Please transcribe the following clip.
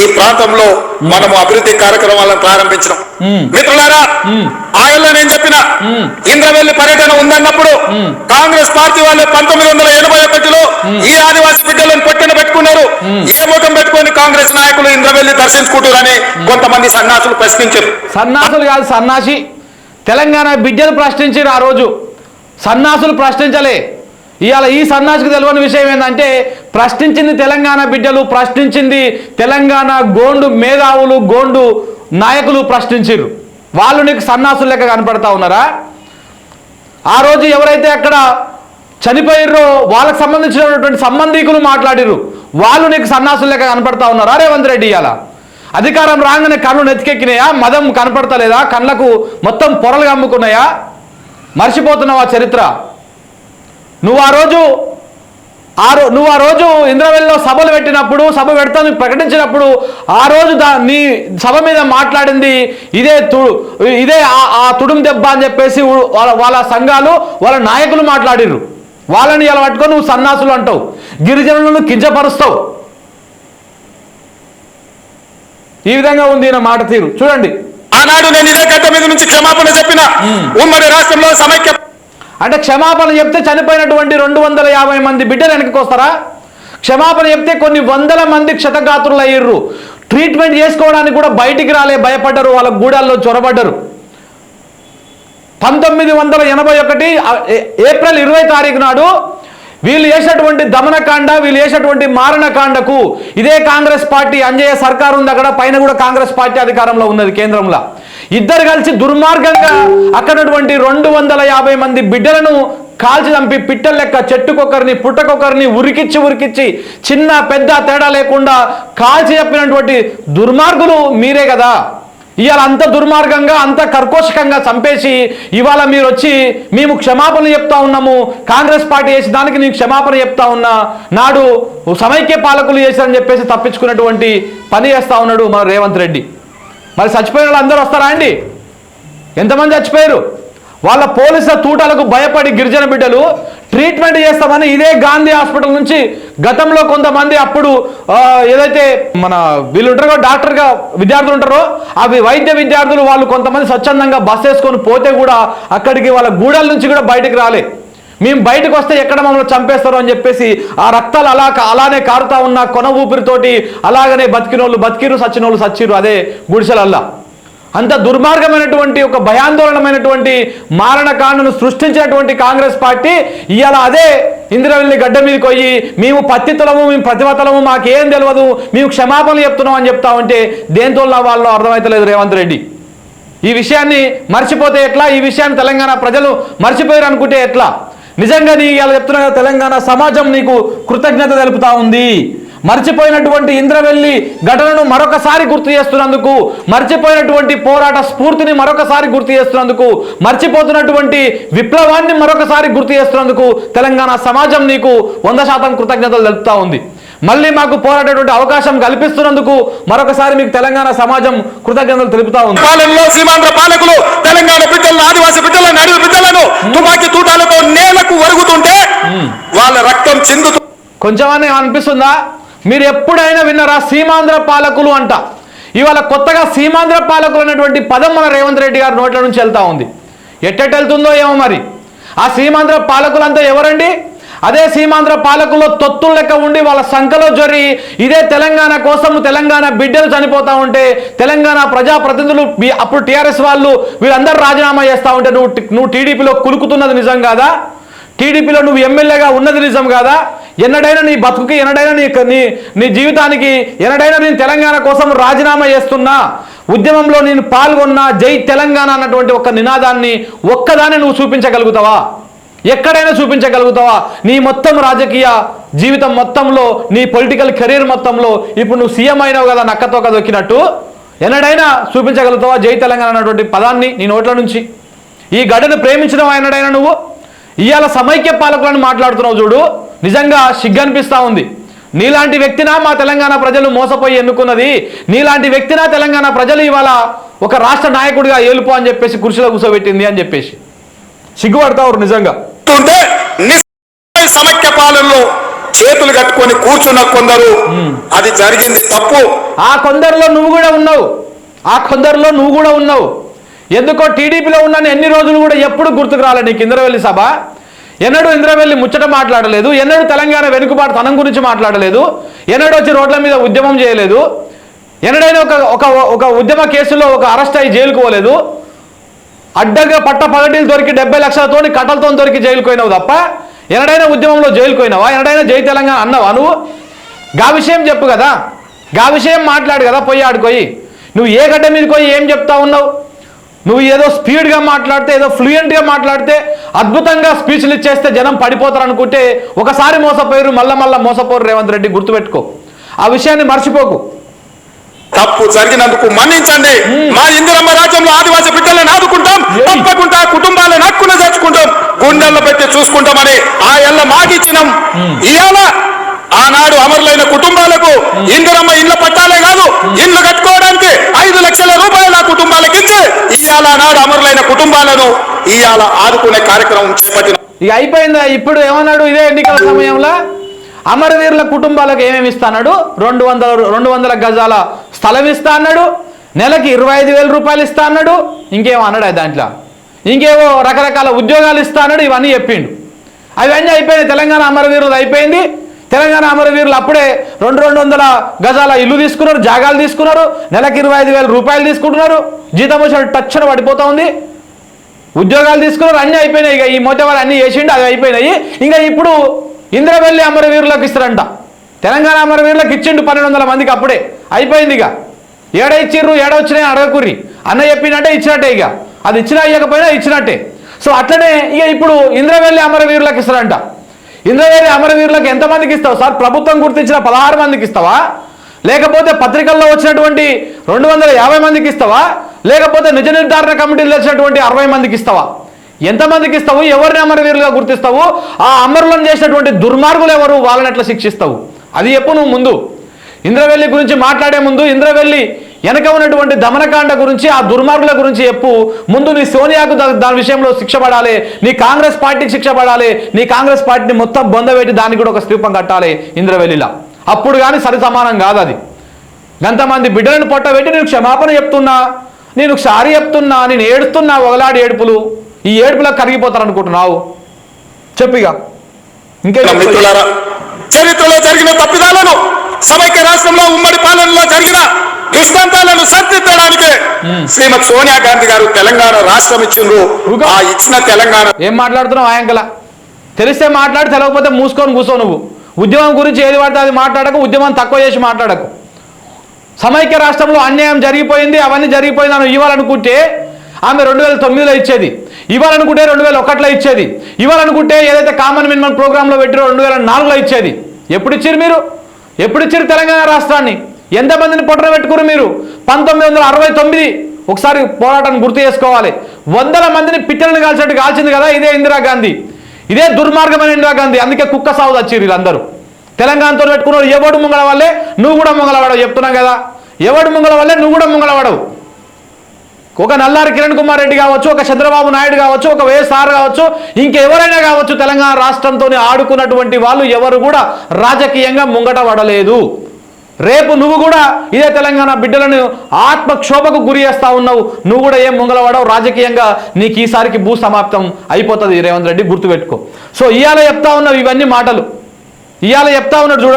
ఈ ప్రాంతంలో మనము అభివృద్ధి కార్యక్రమాలను ప్రారంభించడం మిత్రులారా ఆయల్లో నేను చెప్పిన ఇంద్రవెల్లి పర్యటన ఉందన్నప్పుడు కాంగ్రెస్ పార్టీ వాళ్ళు పంతొమ్మిది వందల ఎనభై ఒకటిలో ఈ ఆదివాసి బిడ్డలను పొట్టిన పెట్టుకున్నారు. ఏ ముఖం పెట్టుకొని కాంగ్రెస్ నాయకులు ఇంద్రవెల్లి దర్శించుకుంటారని కొంతమంది సన్యాసులు ప్రశ్నించారు. సన్నాసులు కాదు సన్నాసి. తెలంగాణ బిడ్డలు ప్రశ్నించారు ఆ రోజు. సన్నాసులు ప్రశ్నించలే. ఇవాళ ఈ సన్నాసికి తెలియని విషయం ఏంటంటే ప్రశ్నించింది తెలంగాణ బిడ్డలు ప్రశ్నించింది తెలంగాణ గోండు మేధావులు గోండు నాయకులు ప్రశ్నించారు వాళ్ళు నీకు సన్నాసులు లెక్క కనపడతా ఉన్నారా? ఆ రోజు ఎవరైతే అక్కడ చనిపోయారో వాళ్ళకి సంబంధించినటువంటి సంబంధీకులు మాట్లాడిరు వాళ్ళు నీకు సన్నాసులు లెక్క కనపడతా ఉన్నారా రేవంత్ రెడ్డి ఇవాళ అధికారం రాగానే కళ్ళు నెత్తికెక్కినాయా? మదం కనపడతలేదా? కళ్ళకు మొత్తం పొరలు కమ్ముకున్నాయా? మర్చిపోతున్నావా చరిత్ర? నువ్వు ఆ రోజు ఆ రో నువ్వు ఆ రోజు ఇంద్రవెల్లో సభలు పెట్టినప్పుడు సభ పెడతాను ప్రకటించినప్పుడు ఆ రోజు దా నీ సభ మీద మాట్లాడింది ఇదే తు ఇదే ఆ- తుడుం దెబ్బ అని చెప్పేసి వాళ్ళ వాళ్ళ సంఘాలు వాళ్ళ నాయకులు మాట్లాడిర్రు. వాళ్ళని ఇలా పట్టుకొని నువ్వు సన్నాసులు అంటావు. గిరిజనులను కించపరుస్తావు. ఈ విధంగా ఉంది నా మాట తీరు. చూడండి. ఆనాడు నేను ఇదే గడ్డ మీద నుంచి క్షమాపణ చెప్పిన ఉమ్మడి రాష్ట్రంలో సమైక్య అంటే క్షమాపణ చెప్తే చనిపోయినటువంటి రెండు వందల యాభై మంది బిడ్డలు వెనక్కి వస్తారా? క్షమాపణ చెప్తే కొన్ని వందల మంది క్షతగాత్రులు అయ్యారు ట్రీట్మెంట్ చేసుకోవడానికి కూడా బయటికి రాలే భయపడ్డరు వాళ్ళ గూడాల్లో చొరబడ్డరు. పంతొమ్మిది వందల ఎనభై ఒకటి ఏప్రిల్ ఇరవై తారీఖు నాడు వీళ్ళు చేసినటువంటి దమనకాండ వీళ్ళు చేసినటువంటి మారణకాండకు ఇదే కాంగ్రెస్ పార్టీ అంజయ్య సర్కారు ఉంది అక్కడ పైన కూడా కాంగ్రెస్ పార్టీ అధికారంలో ఉన్నది కేంద్రంలో. ఇద్దరు కలిసి దుర్మార్గంగా అక్కడటువంటి రెండు వందల యాభై మంది బిడ్డలను కాల్చి చంపి పిట్టలు లెక్క చెట్టుకొకరిని పుట్టకొకరిని ఉరికిచ్చి ఉరికిచ్చి చిన్న పెద్ద తేడా లేకుండా కాల్చి చెప్పినటువంటి దుర్మార్గులు మీరే కదా. ఇవాళ అంత దుర్మార్గంగా అంత కర్కోశకంగా చంపేసి ఇవాళ మీరు వచ్చి మేము క్షమాపణ చెప్తా ఉన్నాము. కాంగ్రెస్ పార్టీ చేసి దానికి నేను క్షమాపణ చెప్తా ఉన్నా. నాడు సమైక్య పాలకులు చేశారని చెప్పేసి తప్పించుకున్నటువంటి పని చేస్తా ఉన్నాడు మన రేవంత్ రెడ్డి. మరి చచ్చిపోయిన వాళ్ళు అందరూ వస్తారా అండి? ఎంతమంది చచ్చిపోయారు? వాళ్ళ పోలీసుల తూటాలకు భయపడి గిరిజన బిడ్డలు ట్రీట్మెంట్ చేస్తామని ఇదే గాంధీ హాస్పిటల్ నుంచి గతంలో కొంతమంది అప్పుడు ఏదైతే మన వీళ్ళు ఉంటారో డాక్టర్గా విద్యార్థులు ఉంటారో అవి వైద్య విద్యార్థులు వాళ్ళు కొంతమంది స్వచ్ఛందంగా బస్ వేసుకొని పోతే కూడా అక్కడికి వాళ్ళ గూడల నుంచి కూడా బయటకు రాలే. మేము బయటకు వస్తే ఎక్కడ మమ్మల్ని చంపేస్తారు అని చెప్పేసి ఆ రక్తాలు అలా అలానే కారుతా ఉన్న కొన ఊపిరితోటి అలాగనే బతికినోళ్ళు బతికిరు సచ్చినోళ్ళు సచ్చిరు అదే గుడిసెలల్లా అంత దుర్మార్గమైనటువంటి ఒక భయాందోళనమైనటువంటి మారణకాండను సృష్టించినటువంటి కాంగ్రెస్ పార్టీ ఇవాళ అదే ఇందిరవెల్లి గడ్డ మీదకి పోయి మేము పత్తితలము మేము ప్రతిభతలము మాకేం తెలియదు మేము క్షమాపణలు చెప్తున్నాం అని చెప్తా ఉంటే దేంతో వాళ్ళు అర్థమవుతలేదు రేవంత్ రెడ్డి. ఈ విషయాన్ని మర్చిపోతే ఎట్లా? ఈ విషయాన్ని తెలంగాణ ప్రజలు మర్చిపోయారు అనుకుంటే ఎట్లా? నిజంగా నీ ఇలా చెప్తున్నా తెలంగాణ సమాజం నీకు కృతజ్ఞత తెలుపుతా ఉంది. మర్చిపోయినటువంటి ఇంద్రవెల్లి ఘటనను మరొకసారి గుర్తు చేస్తున్నందుకు మర్చిపోయినటువంటి పోరాట స్ఫూర్తిని మరొకసారి గుర్తు చేస్తున్నందుకు మర్చిపోతున్నటువంటి విప్లవాన్ని మరొకసారి గుర్తు చేస్తున్నందుకు తెలంగాణ సమాజం నీకు వంద శాతం కృతజ్ఞతలు తెలుపుతా ఉంది. మళ్ళీ మాకు పోరాడేటువంటి అవకాశం కల్పిస్తున్నందుకు మరొకసారి మీకు తెలంగాణ సమాజం కృతజ్ఞతలు తెలుపుతా ఉంది. పాలనలో సీమాంధ్ర పాలకులు తెలంగాణ బిడ్డలను ఆదివాసి బిడ్డలను అడవి బిడ్డలను తుపాకీ తూటాలతో నేలకు వరుగుతుంటే వాళ్ళ రక్తం చిందుతూ కొంచెమని అనిపిస్తుందా? మీరు ఎప్పుడైనా విన్నారా సీమాంధ్ర పాలకులు అంట? ఇవాళ కొత్తగా సీమాంధ్ర పాలకులు అనేటువంటి పదం మన రేవంత్ రెడ్డి గారి నోట్ల నుంచి వెళ్తా ఉంది. ఎట్టెట్ వెళ్తుందో ఏమో మరి? ఆ సీమాంధ్ర పాలకులంతా ఎవరండి? అదే సీమాంధ్ర పాలకుల్లో తొత్తుల లెక్క ఉండి వాళ్ళ సంఖలో జొరి ఇదే తెలంగాణ కోసం తెలంగాణ బిడ్డలు చనిపోతా ఉంటే తెలంగాణ ప్రజాప్రతినిధులు అప్పుడు టీఆర్ఎస్ వాళ్ళు వీళ్ళందరూ రాజీనామా చేస్తా ఉంటే నువ్వు నువ్వు టీడీపీలో కులుకుతున్నది నిజం కాదా? టీడీపీలో నువ్వు ఎమ్మెల్యేగా ఉన్నది నిజం కాదా? ఎన్నడైనా నీ బతుకుకి ఎన్నడైనా నీ నీ నీ జీవితానికి ఎన్నడైనా నేను తెలంగాణ కోసం రాజీనామా చేస్తున్నా. ఉద్యమంలో నేను పాల్గొన్నా జై తెలంగాణ అన్నటువంటి ఒక నినాదాన్ని ఒక్కదాన్ని నువ్వు చూపించగలుగుతావా? ఎక్కడైనా చూపించగలుగుతావా? నీ మొత్తం రాజకీయ జీవితం మొత్తంలో నీ పొలిటికల్ కెరీర్ మొత్తంలో ఇప్పుడు నువ్వు సీఎం అయినావు కదా నక్కతో దొక్కినట్టు. ఎన్నడైనా చూపించగలుగుతావా జై తెలంగాణ అన్నటువంటి పదాన్ని నీ నోట్ల నుంచి? ఈ గడ్డను ప్రేమించడం ఎన్నడైనా నువ్వు? ఇవాళ సమైక్య పాలకులను మాట్లాడుతున్నావు చూడు. నిజంగా సిగ్గనిపిస్తా ఉంది. నీలాంటి వ్యక్తినా మా తెలంగాణ ప్రజలు మోసపోయి ఎన్నుకున్నది. నీలాంటి వ్యక్తినా తెలంగాణ ప్రజలు ఇవాళ ఒక రాష్ట్ర నాయకుడిగా ఏలుపు అని చెప్పేసి కుర్చీలో కూర్చోబెట్టింది అని చెప్పేసి. సిగ్గుపడతావు నిజంగా. సమైక్య పాలనలో చేతులు కట్టుకొని కూర్చున్న కొందరు అది జరిగింది తప్పు. ఆ కొందరిలో నువ్వు కూడా ఉన్నావు. ఆ కొందరిలో నువ్వు కూడా ఉన్నావు. ఎందుకో టీడీపీలో ఉన్నాను ఎన్ని రోజులు కూడా ఎప్పుడు గుర్తుకు రాలే నీకు ఇంద్రవెల్లి సభ. ఎన్నడూ ఇంద్రవెల్లి ముచ్చట మాట్లాడలేదు ఎన్నడూ తెలంగాణ వెనుకబాటు తనం గురించి మాట్లాడలేదు ఎన్నడూ వచ్చి రోడ్ల మీద ఉద్యమం చేయలేదు ఎన్నడైనా ఒక ఒక ఒక ఉద్యమ కేసులో ఒక అరెస్ట్ అయ్యి జైలుకు పోలేదు అడ్డగా పట్ట పగటీలు దొరికి డెబ్బై లక్షలతోని కట్టలతో దొరికి జైలుకు పోయినావు తప్ప ఎన్నడైనా ఉద్యమంలో జైలుకు పోయినావా? ఎన్నడైనా జై తెలంగాణ అన్నావా నువ్వు? గా విషయం చెప్పు కదా. గా విషయం మాట్లాడు కదా పోయి ఆడుకోయి. నువ్వు ఏ గడ్డ మీద పోయి ఏం చెప్తా ఉన్నావు? నువ్వు ఏదో స్పీడ్గా మాట్లాడితే ఏదో ఫ్లూయెంట్గా మాట్లాడితే అద్భుతంగా స్పీచ్లు ఇచ్చేస్తే జనం పడిపోతారు అనుకుంటే ఒకసారి మోసపోయారు మళ్ళా మళ్ళా మోసపోరు రేవంత్ రెడ్డి గుర్తుపెట్టుకో. ఆ విషయాన్ని మర్చిపోకు. తప్పు జరిగినందుకు మన్నించండి. మా ఇందిరమ్మ రాజ్యంలో ఆదివాసీ బిడ్డలను ఆదుకుంటాం. తప్పకుండా కుటుంబాలను హక్కున చేర్చుకుంటాం. గుండెల్లో పెట్టి చూసుకుంటామని ఆ ఎల్ల మాటిచ్చినాం ఇవాళ ఆనాడు అమరులైన కుటుంబాలకు ఇందిరమ్మ ఇళ్ళ పట్టాలే కాదు ఇండ్లు కట్టుకోవడానికి ఐదు లక్షల రూపాయల ఆ కుటుంబాలకు ఇచ్చి ఇవాళ ఆనాడు అమరులైన కుటుంబాలను ఇవాళ ఆదుకునే కార్యక్రమం చేపట్టిన ఇక అయిపోయిందా? ఇప్పుడు ఏమన్నాడు? ఇదే ఎన్నికల సమయంలో అమరవీరుల కుటుంబాలకు ఏమేమి ఇస్తా అన్నాడు? రెండు వందల రెండు వందల గజాల స్థలం ఇస్తా అన్నాడు. నెలకి ఇరవై ఐదు వేల రూపాయలు ఇస్తా అన్నాడు. ఇంకేమో అన్నాడు దాంట్లో? ఇంకేవో రకరకాల ఉద్యోగాలు ఇస్తా అన్నాడు. ఇవన్నీ చెప్పిండు. అవన్నీ అయిపోయినాయి. తెలంగాణ అమరవీరులు అయిపోయింది. తెలంగాణ అమరవీరులు అప్పుడే రెండు రెండు వందల గజాల ఇల్లు తీసుకున్నారు జాగాలు తీసుకున్నారు నెలకి ఇరవై ఐదు వేల రూపాయలు తీసుకుంటున్నారు. జీతం వచ్చిన టచ్న పడిపోతా ఉంది. ఉద్యోగాలు తీసుకున్నారు అన్నీ అయిపోయినాయి. ఇక ఈ మోతవారు అన్నీ చేసిండు అవి అయిపోయినాయి. ఇంకా ఇప్పుడు ఇంద్రవెల్లి అమరవీరులకు ఇస్తారంట. తెలంగాణ అమరవీరులకు ఇచ్చిండు పన్నెండు వందల మందికి అప్పుడే. అయిపోయింది ఇక. ఏడ ఇచ్చిర్రు ఏడ వచ్చినాయి అడగకుర్రి. అన్న చెప్పినట్టే ఇచ్చినట్టే ఇక. అది ఇచ్చినా ఇవ్వకపోయినా ఇచ్చినట్టే. సో అట్లనే ఇక ఇప్పుడు ఇంద్రవెల్లి అమరవీరులకు ఇస్తారంట. ఇంద్రవెల్లి అమరవీరులకు ఎంతమందికి ఇస్తావు? సార్ ప్రభుత్వం గుర్తించిన పదహారు మందికి ఇస్తావా? లేకపోతే పత్రికల్లో వచ్చినటువంటి రెండు వందల యాభై మందికి ఇస్తావా? లేకపోతే నిజ నిర్ధారణ కమిటీలు వచ్చినటువంటి అరవై మందికి ఇస్తావా? ఎంతమందికి ఇస్తావు? ఎవరిని అమరవీరులుగా గుర్తిస్తావు? ఆ అమరులను చేసినటువంటి దుర్మార్గులు ఎవరు? వాళ్ళని ఎట్లా శిక్షిస్తావు? అది చెప్పు నువ్వు ముందు. ఇంద్రవెల్లి గురించి మాట్లాడే ముందు ఇంద్రవెల్లి వెనక ఉన్నటువంటి దమనకాండ గురించి ఆ దుర్మార్గుల గురించి చెప్పు. ముందు నీ సోనియాకు దాని విషయంలో శిక్ష పడాలి. నీ కాంగ్రెస్ పార్టీకి శిక్ష పడాలి. నీ కాంగ్రెస్ పార్టీని మొత్తం బొందబెట్టి దానికి కూడా ఒక స్తూపం కట్టాలి ఇంద్రవెల్లిలా. అప్పుడు కానీ సరి సమానం కాదు అది. ఎంతమంది బిడ్డలను పొట్టబెట్టి నేను క్షమాపణ చెప్తున్నా నేను సారీ చెప్తున్నా నేను ఏడుస్తున్నా ఒకలాడి ఏడుపులు. ఈ ఏడుపులా కరిగిపోతారు అనుకుంటున్నావు చెప్పిగా ఇంకే చరిత్రలో జరిగిన తప్పిదాలను సమైక్య రాష్ట్రంలో ఉమ్మడి పాలనలో జరిగిన దృష్టాంతాలను సరిదిద్దడానికి శ్రీమతి సోనియా గాంధీ గారు తెలంగాణ రాష్ట్రం ఇచ్చిండ్రు. ఆ ఇచ్చిన తెలంగాణ ఏం మాట్లాడుతున్నావు ఆయంకల తెలిస్తే మాట్లాడి తెలవకపోతే మూసుకొని కూర్చో నువ్వు. ఉద్యమం గురించి ఏది పడితే అది మాట్లాడకు ఉద్యమం తక్కువ చేసి మాట్లాడకు. సమైక్య రాష్ట్రంలో అన్యాయం జరిగిపోయింది అవన్నీ జరిగిపోయింది అని ఇవ్వాలనుకుంటే ఆమె రెండు వేల తొమ్మిదిలో ఇచ్చేది. ఇవ్వాలనుకుంటే రెండు వేల ఒకటిలో ఇచ్చేది. ఇవ్వాలనుకుంటే ఏదైతే కామన్ మినిమం ప్రోగ్రాంలో పెట్టిరో రెండు వేల నాలుగులో ఇచ్చేది. ఎప్పుడు ఇచ్చారు మీరు? ఎప్పుడు ఇచ్చారు తెలంగాణ రాష్ట్రాన్ని? ఎంతమందిని పొట్టన పెట్టుకురు మీరు? పంతొమ్మిది వందల అరవై తొమ్మిది ఒకసారి పోరాటాన్ని గుర్తు చేసుకోవాలి. వందల మందిని పిట్టలను కాల్చినట్టు కాల్చింది కదా ఇదే ఇందిరాగాంధీ ఇదే దుర్మార్గమైన ఇందిరాగాంధీ అందుకే కుక్క సాగు వచ్చి వీళ్ళందరూ. తెలంగాణతో పెట్టుకున్నాడు ఎవడు ముంగళ వల్లే నువ్వు కూడా ముంగళవాడవు చెప్తున్నాం కదా. ఎవడు ముంగల వల్లే నువ్వు కూడా ముంగళవాడవు. ఒక నల్లారి కిరణ్ కుమార్ రెడ్డి కావచ్చు ఒక చంద్రబాబు నాయుడు కావచ్చు ఒక వైఎస్ఆర్ కావచ్చు ఇంకెవరైనా కావచ్చు తెలంగాణ రాష్ట్రంతో ఆడుకున్నటువంటి వాళ్ళు ఎవరు కూడా రాజకీయంగా ముంగట పడలేదు. రేపు నువ్వు కూడా ఇదే తెలంగాణ బిడ్డలను ఆత్మక్షోభకు గురి చేస్తా ఉన్నావు. నువ్వు కూడా ఏం ముంగలవాడవు? రాజకీయంగా నీకు ఈసారికి భూ సమాప్తం అయిపోతుంది రేవంత్ రెడ్డి గుర్తుపెట్టుకో. సో ఇవాళ చెప్తా ఉన్నావు ఇవన్నీ మాటలు. ఇవాళ చెప్తా ఉన్నాడు చూడండి